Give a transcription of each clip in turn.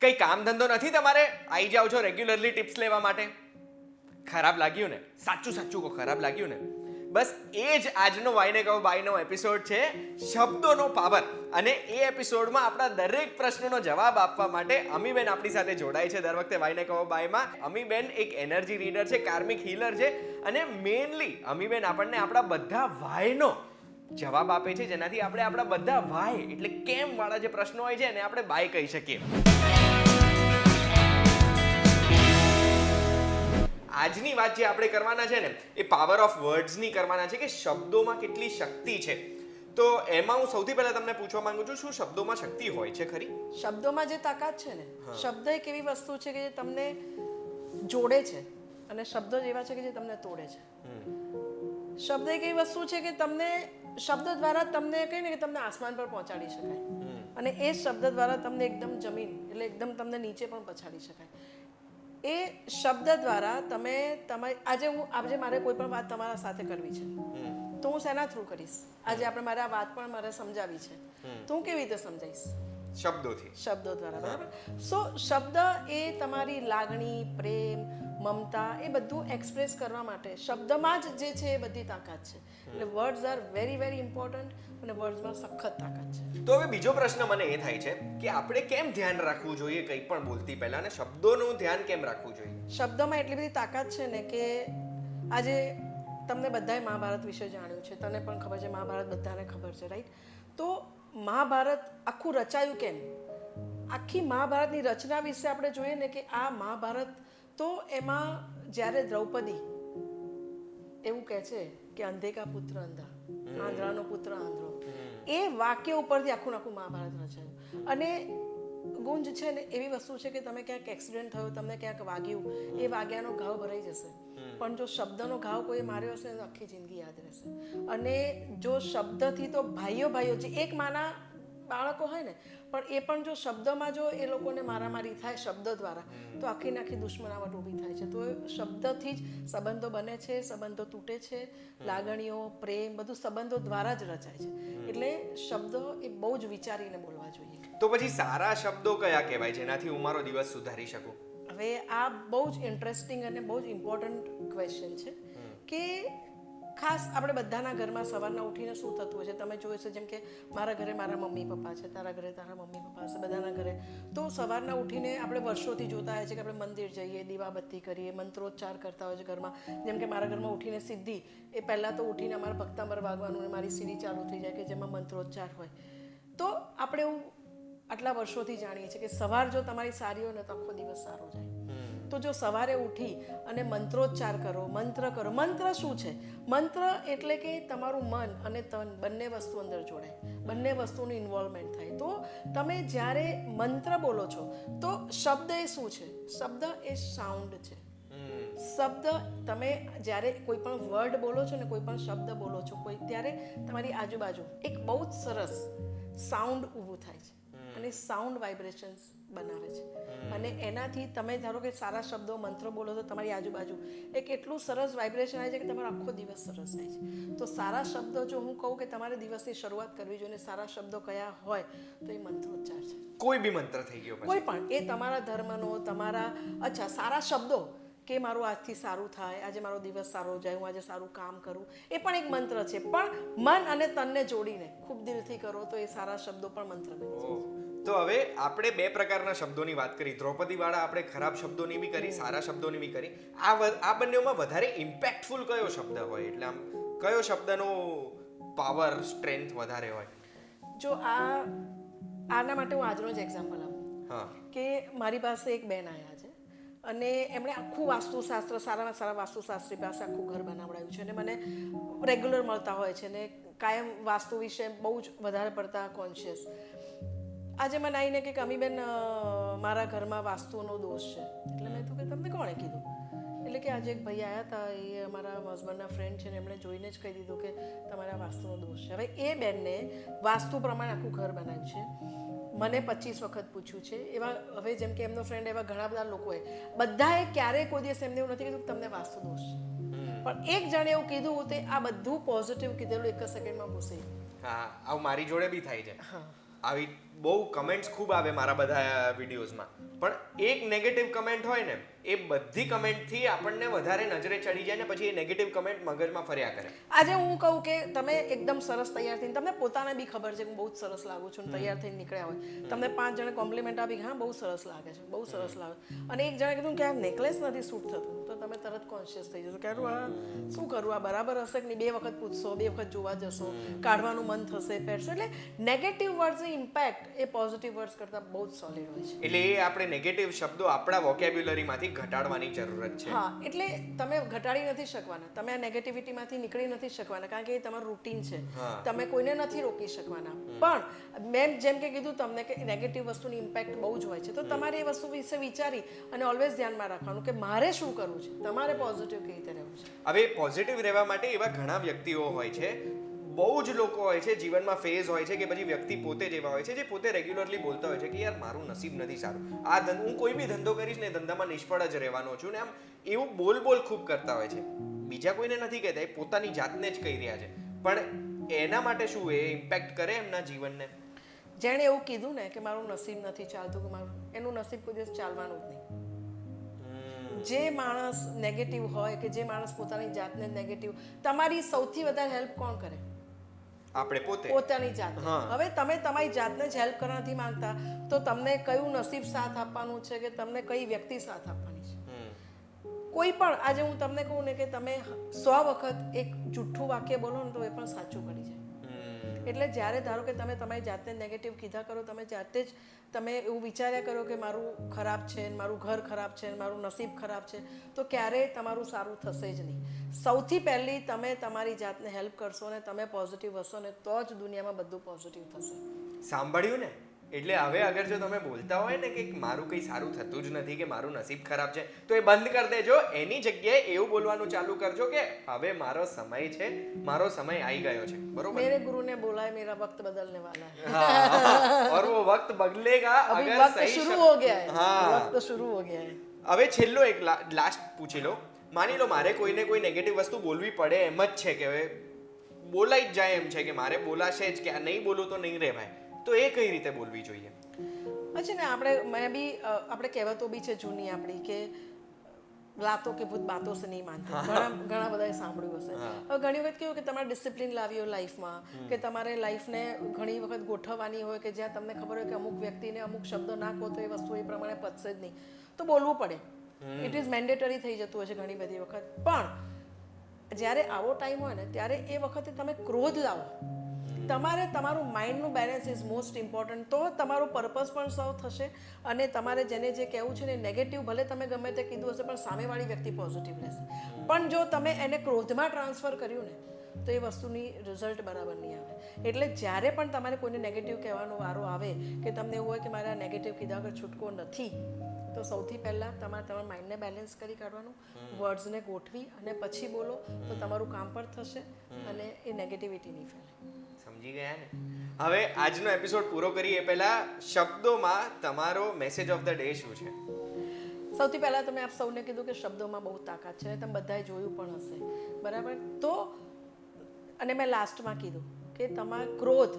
કંઈ કામ ધંધો નથી તમારે? આવી જાઓ છો રેગ્યુલરલી ટિપ્સ લેવા માટે. ખરાબ લાગ્યું ને? સાચું સાચું કહો, ખરાબ લાગ્યું ને? બસ એ જ આજનો વાયને કહો, બાયનો એપિસોડ છે શબ્દોનો પાવર. અને એ એપિસોડમાં આપણા દરેક પ્રશ્નનો જવાબ આપવા માટે અમીબેન આપણી સાથે જોડાય છે. દર વખતે વાયને કહો, બાયમાં અમીબેન એક એનર્જી રીડર છે કાર્મિક હીલર છે અને મેઇનલી અમીબેન આપણને આપણા બધા વાયનો જવાબ આપે છે. જેનાથી આપણે આપણા બધા વાય એટલે કેમ વાળા જે પ્રશ્નો હોય છે એને આપણે બાય કહી શકીએ. આજની વાત જે આપણે કરવાના છે ને એ પાવર ઓફ વર્ડ્સની કરવાના છે કે શબ્દોમાં કેટલી શક્તિ છે. તો એમાં હું સૌથી પહેલા તમને પૂછવા માંગુ છું શું શબ્દોમાં શક્તિ હોય છે ખરી? શબ્દોમાં જે તાકાત છે ને શબ્દ એક એવી વસ્તુ છે કે જે તમને જોડે છે અને શબ્દો જ એવા છે કે જે તમને તોડે છે. શબ્દ એક એવી વસ્તુ છે કે તમને શબ્દ દ્વારા તમને કહીને કે તમને આસમાન પર પહોંચાડી શકાય. અને એ શબ્દ દ્વારા તમને એકદમ જમીન એટલે એકદમ તમને નીચે પણ પછાડી શકાય. એ શબ્દ દ્વારા તમે તમારી આજે હું આજે મારે કોઈ પણ વાત તમારા સાથે કરવી છે. તો હું શેના થ્રુ કરીશ? આજે આપણે મારે આ વાત પણ મારે સમજાવી છે. તો હું કેવી રીતે સમજાવીશ શબ્દોથી. શબ્દો દ્વારા બરાબર. સો શબ્દ એ તમારી લાગણી પ્રેમ મમતા એ બધું એક્સપ્રેસ કરવા માટે. શબ્દમાં જ જે છે એ બધી તાકાત છે. એટલે words are very very important અને વર્ડ્સમાં સખત તાકાત છે. તો હવે બીજો પ્રશ્ન મને એ થાય છે કે આપણે કેમ ધ્યાન રાખવું જોઈએ કંઈ પણ બોલતી પહેલા અને શબ્દોનું ધ્યાન કેમ રાખવું જોઈએ? શબ્દમાં એટલી બધી તાકાત છે ને કે આજે તમને બધાએ મહાભારત વિશે જાણ્યું છે. તને પણ ખબર છે મહાભારત બધાને ખબર છે રાઈટ તો મહાભારત આખું રચાયું કેમ? આખી મહાભારતની રચના વિશે આપણે જોઈએ ને કે આ મહાભારત તો એમાં જ્યારે દ્રૌપદી એવું કહે છે કે અંધે કા પુત્ર અંધા આંધળાનો પુત્ર આંધળો એ વાક્ય ઉપરથી આખું આખું મહાભારત રચાયું. અને ગુંજ છે ને એવી વસ્તુ છે કે તમે ક્યાંક એક્સિડન્ટ થયો તમને ક્યાંક વાગ્યું એ વાગ્યાનો ઘાવ ભરાઈ જશે. પણ જો શબ્દનો ઘાવ કોઈ માર્યો હશે તો આખી જિંદગી યાદ રહેશે. અને જો શબ્દથી તો ભાઈઓ ભાઈઓ જે એક માના બાળકો હોય ને પણ એ પણ જો શબ્દમાં જો એ લોકોને મારામારી થાય શબ્દ દ્વારા તો આખી નાખી દુશ્મનાવટ ઊભી થાય છે. તો શબ્દથી જ સંબંધો બને છે સંબંધો તૂટે છે લાગણીઓ પ્રેમ બધું સંબંધો દ્વારા જ રચાય છે. એટલે શબ્દો એ બહુ જ વિચારીને બોલવા જોઈએ. તો પછી સારા શબ્દો કયા કહેવાય? જેનાથી હું મારો દિવસ સુધારી શકું? હવે આ બહુ જ ઇન્ટરેસ્ટિંગ અને બહુ જ ઇમ્પોર્ટન્ટ ક્વેશ્ચન છે કે ખાસ આપણે બધાના ઘરમાં સવારના ઉઠીને શું થતું હોય છે? તમે જોયું છે જેમ કે મારા ઘરે મારા મમ્મી પપ્પા છે, તારા ઘરે તારા મમ્મી પપ્પા છે બધાના ઘરે. તો સવારના ઉઠીને આપણે વર્ષોથી જોતા હોય છે કે આપણે મંદિર જઈએ, દીવાબત્તી કરીએ, મંત્રોચ્ચાર કરતા હોય છે ઘરમાં. જેમ કે મારા ઘરમાં ઉઠીને સિદ્ધિ, એ પહેલાં તો ઉઠીને અમારે ભક્તાંબર વાગવાનું અને મારી સીડી ચાલુ થઈ જાય કે જેમાં મંત્રોચ્ચાર હોય. તો આપણે એવું આટલા વર્ષોથી જાણીએ છીએ કે સવાર જો તમારી સારી હોય ને તો આખો દિવસ સારો જાય. તો જો સવારે ઉઠી અને મંત્રોચ્ચાર કરો મંત્ર કરો. મંત્ર શું છે? મંત્ર એટલે કે તમારું મન અને તન બંને વસ્તુ અંદર જોડાય બંને વસ્તુનું ઇન્વોલ્વમેન્ટ થાય. તો તમે જ્યારે મંત્ર બોલો છો તો શબ્દ એ શું છે? શબ્દ એ સાઉન્ડ છે. શબ્દ તમે જ્યારે કોઈ પણ વર્ડ બોલો છો ને કોઈ પણ શબ્દ બોલો છો કોઈ ત્યારે તમારી આજુબાજુ એક બહુ જ સરસ સાઉન્ડ ઊભું થાય છે. અને સાઉન્ડ વાઇબ્રેશન્સ બનાવે છે. અને એનાથી તમે ધારો કે સારા શબ્દો મંત્રો બોલો તો તમારી આજુબાજુ એક એટલું સરસ વાઇબ્રેશન આવે છે કે તમારો આખો દિવસ સરસ થાય છે. તો સારા શબ્દો જો હું કહું કે તમારે દિવસની શરૂઆત કરવી જોઈએ સારા શબ્દો કયા હોય તો એ મંત્રોચ્ચાર છે. કોઈ બી મંત્ર થઈ ગયો કોઈ પણ એ તમારા ધર્મનો તમારા અચ્છા સારા શબ્દો કે મારું આજથી સારું થાય આજે મારો દિવસ સારો જાય હું આજે સારું કામ કરું એ પણ એક મંત્ર છે. પણ મન અને તનને જોડીને ખૂબ દિલથી કરો તો એ સારા શબ્દો પણ મંત્ર બને ઓહ. તો હવે આપણે બે પ્રકારના શબ્દોની વાત કરી. દ્રૌપદીવાળા આપણે ખરાબ શબ્દોની બી કરી સારા શબ્દોની બી કરી. આ આ બંનેમાં વધારે ઇમ્પેક્ટફુલ કયો શબ્દ હોય? એટલે આમ કયો શબ્દનો પાવર સ્ટ્રેન્થ વધારે હોય? જો આ આના માટે હું આજનો જ એક્ઝામ્પલ આપું. હા. કે મારી પાસે એક બેન આવ્યા છે અને એમણે આખું વાસ્તુશાસ્ત્ર સારામાં સારા વાસ્તુશાસ્ત્રી પાસે આખું ઘર બનાવડાવ્યું છે અને મને રેગ્યુલર મળતા હોય છે અને કાયમ વાસ્તુ વિશે બહુ જ વધારે પડતા કોન્શિયસ આજે મને આવીને કે અમીબેન મારા ઘરમાં વાસ્તુનો દોષ છે. એટલે મેં તો કે તમને કોણે કીધું? એટલે કે આજે એક ભાઈ આવ્યા હતા એ અમારા હસબન્ડના ફ્રેન્ડ છે ને એમણે જોઈને જ કહી દીધું કે તમારા વાસ્તુનો દોષ છે. હવે એ બેનને વાસ્તુ પ્રમાણે આખું ઘર બનાવ્યું છે. મને પચીસ વખત પૂછ્યું છે. એવા હવે જેમ કે એમનો ફ્રેન્ડ એવા ઘણા બધા લોકોએ બધાએ ક્યારેય કોઈ દિવસ એમને એવું નથી કીધું કે તમને વાસ્તુ દોષ છે. પણ એક જણે એવું કીધું તે આ બધું પોઝિટિવ કીધેલું એક જ સેકન્ડમાં ભૂસાઈ હા આવું મારી જોડે બી થાય છે. હા. આવી બહુ કમેન્ટ્સ ખૂબ આવે મારા બધા વિડીયોઝમાં પણ એક નેગેટિવ કમેન્ટ હોય ને એ બધી કમેન્ટથી આપણને વધારે નજરે ચડી જાય ને પછી એ નેગેટિવ કમેન્ટ મગજમાં ફર્યા કરે. આજે હું કહું કે તમે એકદમ સરસ તૈયાર થઈને તમને પોતાને બી ખબર છે કે હું બહુ જ સરસ લાગુ છું તૈયાર થઈને નીકળ્યા હોય. તમને પાંચ જણે કોમ્પ્લિમેન્ટ આપી હા બહુ સરસ લાગે છે બહુ સરસ લાગે. અને એક જણે કીધું કે આ નેકલેસ નથી સૂટ થતું. તમે તરત કોન્શિયસ થઈ જશો કે આ શું કરું? આ બરાબર હશે કે નહીં? બે વખત પૂછશો બે વખત જોવા જશો કાઢવાનું મન થશે પહેરશો એટલે નેગેટિવ વર્ડ્સની ઇમ્પેક્ટ એ પોઝિટિવ વર્ડ્સ કરતાં બહુ જ સોલિડ હોય છે. એટલે એ આપણે નેગેટિવ શબ્દો આપણા વોકેબ્યુલરીમાંથી ઘટાડવાની જરૂરત છે. હા એટલે તમે ઘટાડી નથી શકવાના. તમે આ નેગેટિવિટીમાંથી નીકળી નથી શકવાના કારણ કે એ તમારું રૂટીન છે. તમે કોઈને નથી રોકી શકવાના. પણ મેં જેમ કે કીધું તમને કે નેગેટિવ વસ્તુની ઇમ્પેક્ટ બહુ જ હોય છે. તો તમારે એ વસ્તુ વિશે વિચારી અને ઓલવેઝ ધ્યાનમાં રાખવાનું કે મારે શું કરવું છે? તમારે પોઝિટિવ કેવી રીતે રહેવું છે? હવે પોઝિટિવ રહેવા માટે એવા ઘણા વ્યક્તિઓ હોય છે. બહુ જ લોકો હોય છે જીવનમાં ફેઝ હોય છે કે પછી વ્યક્તિ પોતે જ એવા હોય છે જે પોતે રેગ્યુલરલી બોલતા હોય છે કે યાર મારું નસીબ નથી સારું. આ ધંધો હું કોઈ બી ધંધો કરીશ ને ધંધામાં નિષ્ફળ જ રહેવાનો છું. ને આમ એવું બોલ બોલ ખૂબ કરતા હોય છે. બીજા કોઈને નથી કહેતા એ પોતાની જાતને જ કહી રહ્યા છે. પણ એના માટે શું એ ઇમ્પેક્ટ કરે એમના જીવનને? જેણે એવું કીધું ને કે મારું નસીબ નથી ચાલતું કે મારું એનું નસીબ કોઈ દિવસ ચાલવાનું જ નહીં. જે માણસ નેગેટિવ હોય કે જે માણસ પોતાની જાતને નેગેટિવ તમારી સૌથી વધારે હેલ્પ કોણ કરે? આપણે પોતે. પોતાની જાત. હવે તમે તમારી જાતને જ હેલ્પ કરવા નથી માંગતા તો તમને કયું નસીબ સાથ આપવાનું છે કે તમને કઈ વ્યક્તિ સાથ આપવાની છે? કોઈ પણ આજે હું તમને કહું ને કે તમે સો વખત એક જુઠ્ઠું વાક્ય બોલો ને તો એ પણ સાચું પડી જાય. એટલે જ્યારે ધારો કે તમે તમારી જાતને નેગેટિવ કીધા કરો, તમે જાતે જ તમે એવું વિચાર્યા કરો કે મારું ખરાબ છે મારું ઘર ખરાબ છે મારું નસીબ ખરાબ છે, તો ક્યારેય તમારું સારું થશે જ નહીં. સૌથી પહેલી તમે તમારી જાતને હેલ્પ કરશો ને તમે પોઝિટિવ હશો ને તો જ દુનિયામાં બધું પોઝિટિવ થશે. સાંભળ્યું ને? એટલે હવે અગર જો તમે બોલતા હોય ને કે મારું કંઈ સારું થતું જ નથી કે મારું નસીબ ખરાબ છે તો એ બંધ કરી દેજો એની જગ્યાએ એવું બોલવાનું ચાલુ કરજો કે હવે મારો સમય છે મારો સમય આવી ગયો છે બરોબર मेरे गुरु ने बोला है मेरा वक्त बदलने वाला है हाँ, और वो वक्त बदलेगा अभी अगर वक्त सही शुरू शब्द- हो गया है हाँ वक्त शुरू हो गया है હવે છેલ્લો એક લાસ્ટ પૂછી લો માની લો મારે કોઈને કોઈ નેગેટિવ વસ્તુ બોલવી પડે એમ જ છે કે હવે બોલાઈ જ જાય એમ છે કે મારે બોલાશે જ કે આ નહીં બોલું તો નહીં રહેવાય તો એ કઈ રીતે બોલવી જોઈએ? છે ને આપણે મેં બી આપણે કહેવતો બી છે જૂની આપણી કે લાતો કે ભૂત બાતો સે નહીં માનતા. ઘણા ઘણા બધાએ સાંભળ્યું હશે. હવે ઘણી વખત કેવું કે તમારે ડિસિપ્લિન લાવી હોય લાઈફમાં કે તમારે લાઈફને ઘણી વખત ગોઠવવાની હોય કે જ્યાં તમને ખબર હોય કે અમુક વ્યક્તિને અમુક શબ્દો નાખો તો એ વસ્તુ એ પ્રમાણે પચશે જ નહીં. તો બોલવું પડે. ઇટ ઇઝ મેન્ડેટરી થઈ જતું હશે ઘણી બધી વખત. પણ જ્યારે આવો ટાઈમ હોય ને ત્યારે એ વખતે તમે ક્રોધ લાવો. તમારે તમારું માઇન્ડનું બેલેન્સ ઇઝ મોસ્ટ ઇમ્પોર્ટન્ટ. તો તમારું પર્પઝ પણ સર્વ થશે અને તમારે જેને જે કહેવું છે ને નેગેટિવ ભલે તમે ગમે તે કીધું હશે પણ સામેવાળી વ્યક્તિ પોઝિટિવ રહેશે. પણ જો તમે એને ક્રોધમાં ટ્રાન્સફર કર્યું ને તો એ વસ્તુની રિઝલ્ટ બરાબર નહીં આવે. એટલે જ્યારે પણ તમારે કોઈને નેગેટિવ કહેવાનો વારો આવે કે તમને એવું હોય કે મારે આ નેગેટિવ કીધા વગર છૂટકો નથી તો સૌથી પહેલાં તમારે તમારા માઇન્ડને બેલેન્સ કરી કાઢવાનું વર્ડ્સને ગોઠવી અને પછી બોલો તો તમારું કામ પણ થશે અને એ નેગેટિવિટી નહીં ફેલે સમજી ગયા ને? હવે આજનો એપિસોડ પૂરો કરીએ. પહેલા શબ્દોમાં તમારો મેસેજ ઓફ ધ ડે શું છે? સૌથી પહેલાં તમે આપ સૌને કીધું કે શબ્દોમાં બહુ તાકાત છે. તમે બધાએ જોયું પણ હશે. બરાબર? તો અને મેં લાસ્ટમાં કીધું કે તમારા ક્રોધ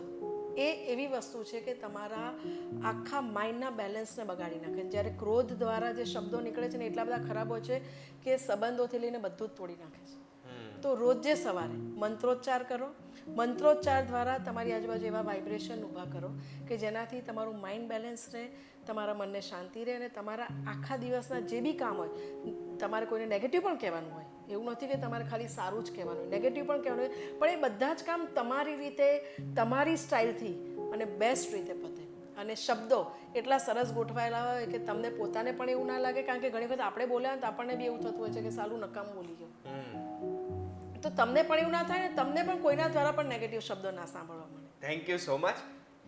એ એવી વસ્તુ છે કે તમારા આખા માઇન્ડના બેલેન્સને બગાડી નાખે. જ્યારે ક્રોધ દ્વારા જે શબ્દો નીકળે છે ને એટલા બધા ખરાબ હોય છે કે સંબંધોથી લઈને બધું જ તોડી નાખે છે. તો રોજે સવારે મંત્રોચ્ચાર કરો. મંત્રોચ્ચાર દ્વારા તમારી આજુબાજુ એવા વાઇબ્રેશન ઊભા કરો કે જેનાથી તમારું માઇન્ડ બેલેન્સ રહે, તમારા મનને શાંતિ રહે અને તમારા આખા દિવસના જે બી કામ હોય, તમારે કોઈને નેગેટિવ પણ કહેવાનું હોય, એવું નથી કે તમારે ખાલી સારું જ કહેવાનું હોય. નેગેટિવ પણ કહેવાનું હોય, પણ એ બધા જ કામ તમારી રીતે, તમારી સ્ટાઇલથી અને બેસ્ટ રીતે પતે. અને શબ્દો એટલા સરસ ગોઠવાયેલા હોય કે તમને પોતાને પણ એવું ના લાગે, કારણ કે ઘણી વખત આપણે બોલ્યા તો આપણને બી એવું થતું હોય છે કે સાલું નકામ બોલી ગયો. તો તમને પણ એવું ના થાય ને તમને પણ કોઈના દ્વારા પણ નેગેટિવ શબ્દો ના સાંભળવા મળે. થેન્ક યુ સો મચ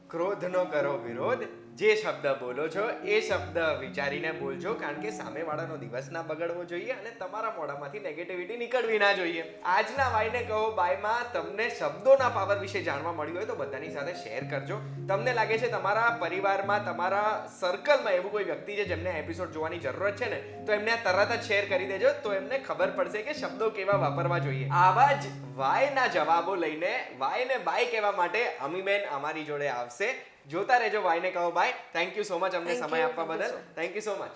ક્રોધ નો કરો વિરોધ. જે શબ્દ બોલો છો, એ શબ્દ વિચારીને બોલજો, કારણ કે સામેવાળાનો દિવસ ના બગડવો જોઈએ અને તમારા મોઢામાંથી નેગેટિવિટી નીકળવી ના જોઈએ. આજના વાયને કહો બાયમાં તમને શબ્દોના પાવર વિશે જાણવા મળ્યું હોય તો બધાની સાથે શેર કરજો. તમને લાગે છે તમારા પરિવારમાં, તમારા સર્કલમાં એવું કોઈ વ્યક્તિ છે જેમને એપિસોડ જોવાની જરૂરત છે ને, તો એમને તરત જ શેર કરી દેજો, તો એમને ખબર પડશે કે શબ્દો કેવા વાપરવા જોઈએ. આવા જ વાયના જવાબો લઈને વાયને બાય કહેવા માટે અમીબેન અમારી જોડે આવશે. જોતા રહેજો ભાઈને કહો bye thank you so much અમને સમય આપવા બદલ. Thank you so much